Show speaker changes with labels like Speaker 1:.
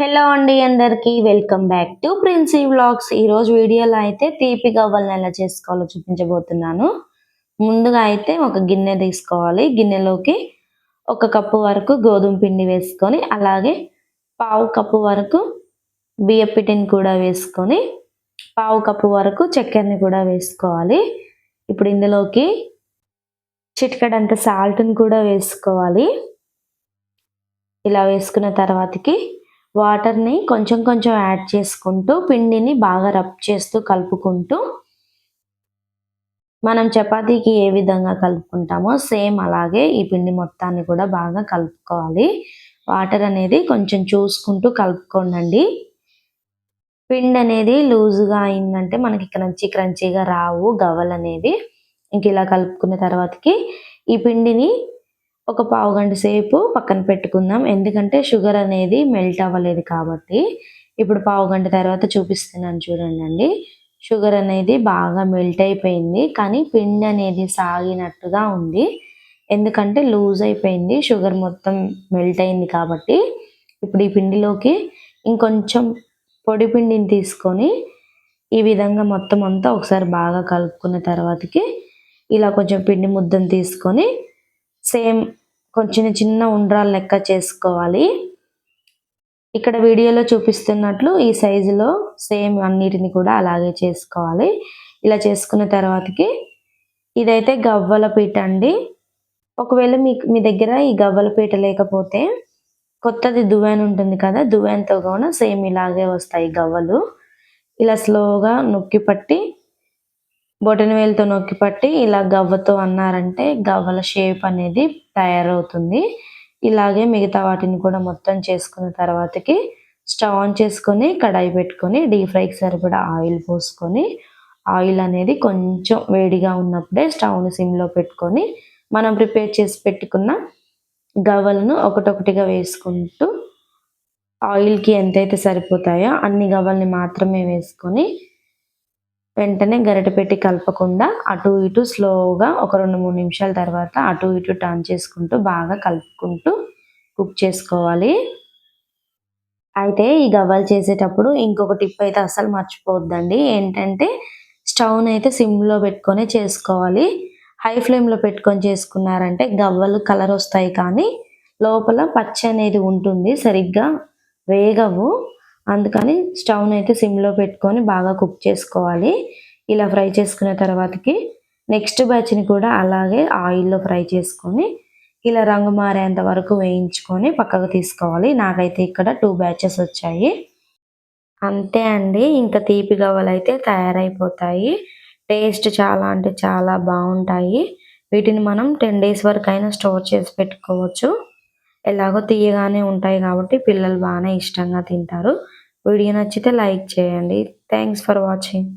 Speaker 1: Hello అండి అందరికి welcome back to Princy vlogs. ఈరోజు వీడియోలో అయితే తీపి గవ్వలను ఎలా చేసుకోవాలో చూపించబోతున్నాను. ముందుగా అయితే ఒక గిన్నె తీసుకోవాలి. గిన్నెలోకి ఒక కప్పు వరకు గోధుమ పిండి వేసుకొని అలాగే పావు కప్పు వరకు బియ్యపిండిని కూడా వేసుకొని పావు కప్పు వరకు చక్కెరని కూడా వేసుకోవాలి. ఇప్పుడు ఇందులోకి చిటికడంత సాల్ట్ని కూడా వేసుకోవాలి. ఇలా వేసుకున్న తర్వాతకి వాటర్ని కొంచెం కొంచెం యాడ్ చేసుకుంటూ పిండిని బాగా రబ్ చేస్తూ కలుపుకుంటూ మనం చపాతీకి ఏ విధంగా కలుపుకుంటామో సేమ్ అలాగే ఈ పిండి మొత్తాన్ని కూడా బాగా కలుపుకోవాలి. వాటర్ అనేది కొంచెం చూసుకుంటూ కలుపుకోండి పిండి అనేది లూజుగా అయిందంటే మనకి క్రంచీ క్రంచీగా రావు గవ్వలు ఇంక ఇలా కలుపుకున్న తర్వాతకి ఈ పిండిని ఒక పావు గంట సేపు పక్కన పెట్టుకుందాం. ఎందుకంటే షుగర్ అనేది మెల్ట్ అవ్వలేదు కాబట్టి. ఇప్పుడు పావు గంట తర్వాత చూపిస్తున్నాను చూడండి షుగర్ అనేది బాగా మెల్ట్ అయిపోయింది. కానీ పిండి అనేది సాగినట్టుగా ఉంది. ఎందుకంటే లూజ్ అయిపోయింది. షుగర్ మొత్తం మెల్ట్ అయింది కాబట్టి. ఇప్పుడు ఈ పిండిలోకి ఇంకొంచెం పొడి పిండిని తీసుకొని ఈ విధంగా మొత్తం అంతా ఒకసారి బాగా కలుపుకున్న తర్వాతకి ఇలా కొంచెం పిండి ముద్దను తీసుకొని సేమ్ కొంచెం చిన్న ఉండ్రాలు లెక్క చేసుకోవాలి. ఇక్కడ వీడియోలో చూపిస్తున్నట్లు ఈ సైజులో సేమ్ అన్నిటిని కూడా అలాగే చేసుకోవాలి. ఇలా చేసుకున్న తర్వాతకి ఇదైతే గవ్వల పీట అండి. ఒకవేళ మీ మీ దగ్గర ఈ గవ్వల పీట లేకపోతే కొత్తది దువ్వెన ఉంటుంది కదా దువ్వెనతో కూడా సేమ్ ఇలాగే వస్తాయి గవ్వలు. ఇలా స్లోగా నొక్కి పట్టి బొటన వేలుతో నొక్కి పట్టి ఇలా గవ్వతో అన్నారంటే గవ్వల షేప్ అనేది తయారవుతుంది. ఇలాగే మిగతా వాటిని కూడా మొత్తం చేసుకున్న తర్వాతకి స్టవ్ ఆన్ చేసుకొని కడాయి పెట్టుకొని డీప్ ఫ్రైకి సరిపడా ఆయిల్ పోసుకొని ఆయిల్ అనేది కొంచెం వేడిగా ఉన్నప్పుడే స్టవ్ని సిమ్లో పెట్టుకొని మనం ప్రిపేర్ చేసి పెట్టుకున్న గవ్వలను ఒకటొకటిగా వేసుకుంటూ ఆయిల్కి ఎంతైతే సరిపోతాయో అన్ని గవ్వల్ని మాత్రమే వేసుకొని వెంటనే గరిట పెట్టి కలపకుండా అటు ఇటు స్లోగా ఒక రెండు మూడు నిమిషాల తర్వాత అటు ఇటు టర్న్ చేసుకుంటూ బాగా కలుపుకుంటూ కుక్ చేసుకోవాలి. అయితే ఈ గవ్వలు చేసేటప్పుడు ఇంకొక టిప్ అయితే అసలు మర్చిపోవద్దండి. ఏంటంటే స్టవ్ని అయితే సిమ్లో పెట్టుకొని చేసుకోవాలి. హై ఫ్లేమ్లో పెట్టుకొని చేసుకున్నారంటే గవ్వలు కలర్ వస్తాయి కానీ లోపల పచ్చి అనేది ఉంటుంది. సరిగ్గా వేగవు. అందుకని స్టవ్ని అయితే సిమ్లో పెట్టుకొని బాగా కుక్ చేసుకోవాలి. ఇలా ఫ్రై చేసుకున్న తర్వాతకి నెక్స్ట్ బ్యాచ్ని కూడా అలాగే ఆయిల్లో ఫ్రై చేసుకొని ఇలా రంగు మారేంత వరకు వేయించుకొని పక్కకు తీసుకోవాలి. నాకైతే ఇక్కడ టూ బ్యాచెస్ వచ్చాయి. అంతే అండి. ఇంకా తీపి గవ్వలు అయితే తయారైపోతాయి. టేస్ట్ చాలా అంటే చాలా బాగుంటాయి. వీటిని మనం టెన్ డేస్ వరకు అయినా స్టోర్ చేసి పెట్టుకోవచ్చు. ఎలాగో తీయగానే ఉంటాయి కాబట్టి పిల్లలు బాగానే ఇష్టంగా తింటారు. వీడియో నచ్చితే లైక్ చేయండి. Thanks for watching